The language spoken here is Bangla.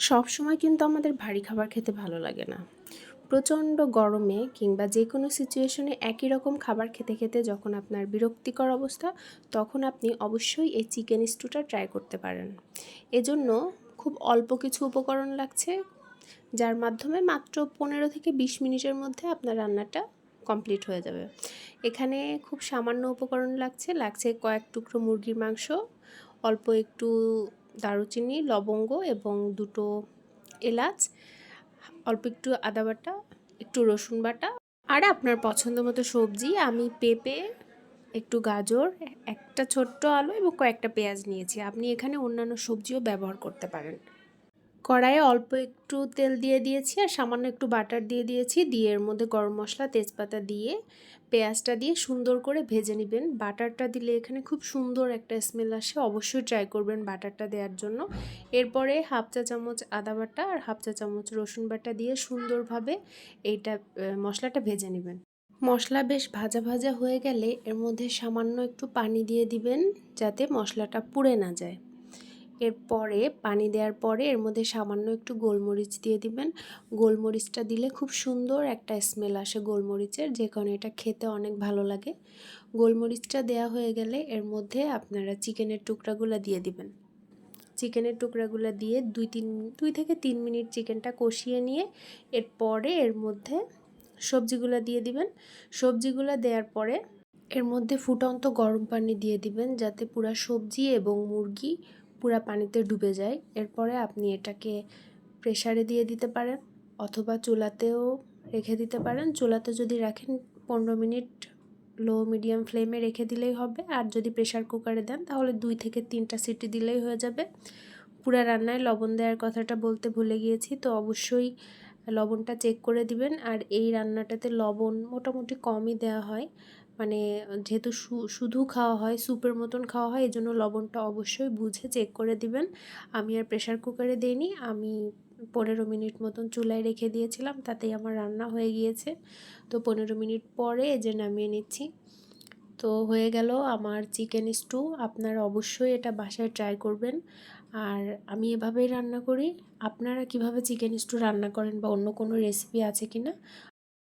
সব সময় কিন্তু আমাদের ভারী খাবার খেতে ভালো লাগে না। প্রচণ্ড গরমে কিংবা যে কোনো সিচুয়েশনে একই রকম খাবার খেতে খেতে যখন আপনার বিরক্তিকর অবস্থা, তখন আপনি অবশ্যই এই চিকেন স্টুটা ট্রাই করতে পারেন। এজন্য খুব অল্প কিছু উপকরণ লাগছে, যার মাধ্যমে মাত্র পনেরো থেকে বিশ মিনিটের মধ্যে আপনার রান্নাটা কমপ্লিট হয়ে যাবে। এখানে খুব সামান্য উপকরণ লাগছে লাগছে কয়েক টুকরো মুরগির মাংস, অল্প একটু দারুচিনি, লবঙ্গ এবং দুটো এলাচ, অল্প একটু আদা বাটা, একটু রসুন বাটা। আর আপনার পছন্দ মতো সবজি, আমি পেঁপে, একটু গাজর, একটা ছোট্ট আলু এবং কয়েকটা পেঁয়াজ নিয়েছি। আপনি এখানে অন্যান্য সবজিও ব্যবহার করতে পারেন। কড়াইয়ে অল্প একটু তেল দিয়ে দিয়েছি আর সামান্য একটু বাটার দিয়ে দিয়েছি। দিয়ে এর মধ্যে গরম মশলা, তেজপাতা দিয়ে পেঁয়াজটা দিয়ে সুন্দর করে ভেজে নেবেন। বাটারটা দিলে এখানে খুব সুন্দর একটা স্মেল আসে। অবশ্যই ট্রাই করবেন বাটারটা দেওয়ার জন্য। এরপরে হাফ চা চামচ আদা বাটা আর হাফ চা চামচ রসুন বাটা দিয়ে সুন্দরভাবে এইটা মশলাটা ভেজে নেবেন। মশলা বেশ ভাজা ভাজা হয়ে গেলে এর মধ্যে সামান্য একটু পানি দিয়ে দিবেন যাতে মশলাটা পুড়ে না যায়। এরপরে পানি দেওয়ার পরে এর মধ্যে সামান্য একটু গোলমরিচ দিয়ে দিবেন। গোলমরিচটা দিলে খুব সুন্দর একটা স্মেল আসে গোলমরিচের, যে কারণে এটা খেতে অনেক ভালো লাগে। গোলমরিচটা দেওয়া হয়ে গেলে এর মধ্যে আপনারা চিকেনের টুকরাগুলো দিয়ে দিবেন। চিকেনের টুকরাগুলো দিয়ে দুই তিন, দুই থেকে তিন মিনিট চিকেনটা কষিয়ে নিয়ে এরপরে এর মধ্যে সবজিগুলো দিয়ে দিবেন। সবজিগুলো দেওয়ার পরে এর মধ্যে ফুটন্ত গরম পানি দিয়ে দিবেন, যাতে পুরা সবজি এবং মুরগি পুরা পানিতে ডুবে যায়। এরপরে আপনি এটাকে প্রেসারে দিয়ে দিতে পারেন অথবা চুলাতেও রেখে দিতে পারেন। চুলাতে যদি রাখেন পনেরো মিনিট লো মিডিয়াম ফ্লেমে রেখে দিলেই হবে। আর যদি প্রেশার কুকারে দেন তাহলে দুই থেকে তিনটা সিটি দিলেই হয়ে যাবে। পুরা রান্নায় লবণ দেওয়ার কথাটা বলতে ভুলে গিয়েছি। তো অবশ্যই লবণটা চেক করে দিবেন। আর এই রান্নাটাতে লবণ মোটামুটি কমই দেওয়া হয়। মানে যেহেতু শুধু খাওয়া হয়, স্যুপের মতন খাওয়া হয় এই জন্য লবণটা অবশ্যই বুঝে চেক করে দিবেন। আমি আর প্রেশার কুকারে দিইনি, আমি পনেরো মিনিট মতন চুলায় রেখে দিয়েছিলাম, তাতেই আমার রান্না হয়ে গিয়েছে। তো পনেরো মিনিট পরে যে নামিয়ে নিচ্ছি। তো হয়ে গেল আমার চিকেন স্টু আপনারা অবশ্যই এটা বাসায় ট্রাই করবেন। আর আমি এভাবেই রান্না করি। আপনারা কীভাবে চিকেন স্টু রান্না করেন বা অন্য কোনো রেসিপি আছে কি না